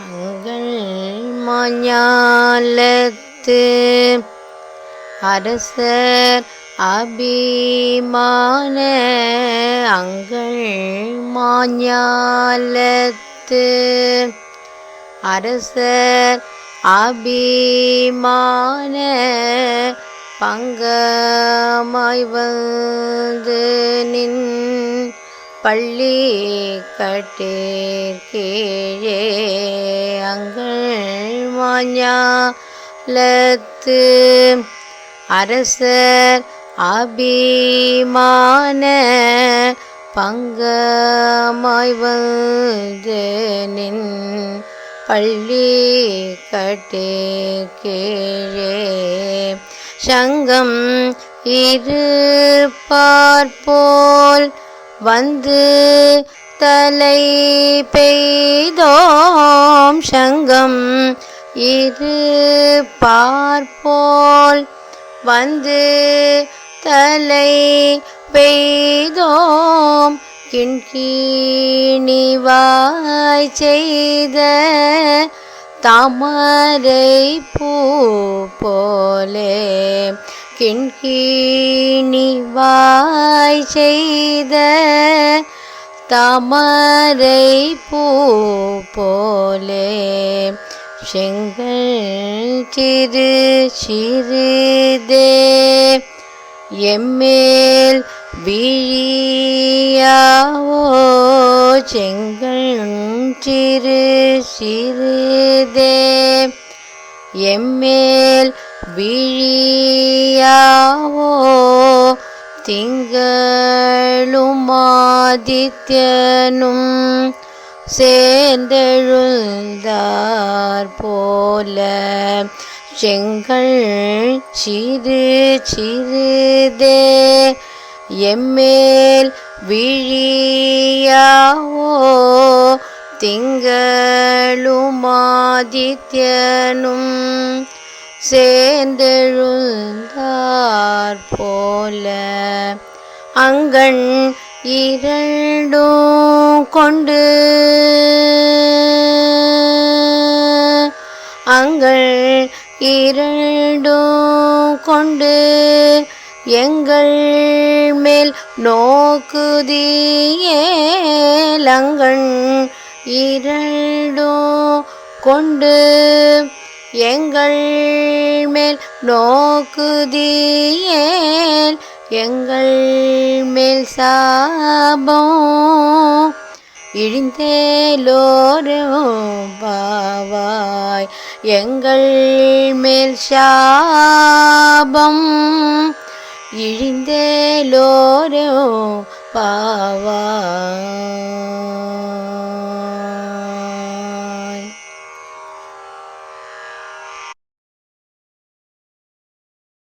Uncle மாஞாலத்து அரசர் அபிமான uncle மாஞாலத்து அரசர் அபிமான பங்கமாய் வந்து நின் பள்ளி கட்டீர் கீழே அங்கள் மாஞாலத்து அரசர் அபிமான பங்கமாய் வந்து நின் பள்ளி கட்டே கீழே. சங்கம் இரு பார்ப்போல் வந்து தலை பெய்தோம் சங்கம். இது பார்ப்போல் வந்து தலை பெய்தோம். கிண்கீணிவாய் செய்த தாமரை பூ போலே கிண்கீணிவாய் செய்த தாமரை பூ போலே செங்கல் சிறு சிறிதே. எம்மேல் விழியாவோ. செங்கல் சிறு சிறிதே. எம்மேல் விழியாவோ திங்களும் ஆதித்யனும் சேர்ந்தெழுந்தார் போல செங்கல் சிறு சிறுதே எம்மேல் விழியாவோ திங்களும் ஆதித்யனும் சேர்ந்தெழுந்தார் போல அங்கண் இரண்டும் கொண்டு அங்கள் இரண்டும் கொண்டு எங்கள் மேல் நோக்குதியேலங்கள் இரண்டும் கொண்டு எங்கள் மேல் நோக்குதியேல் எங்கள் மேல் சாபம் இழிந்தேலோரும் பாவாய். எங்கள் மேல் சாபம் இழிந்தேலோரும் பாவாய்.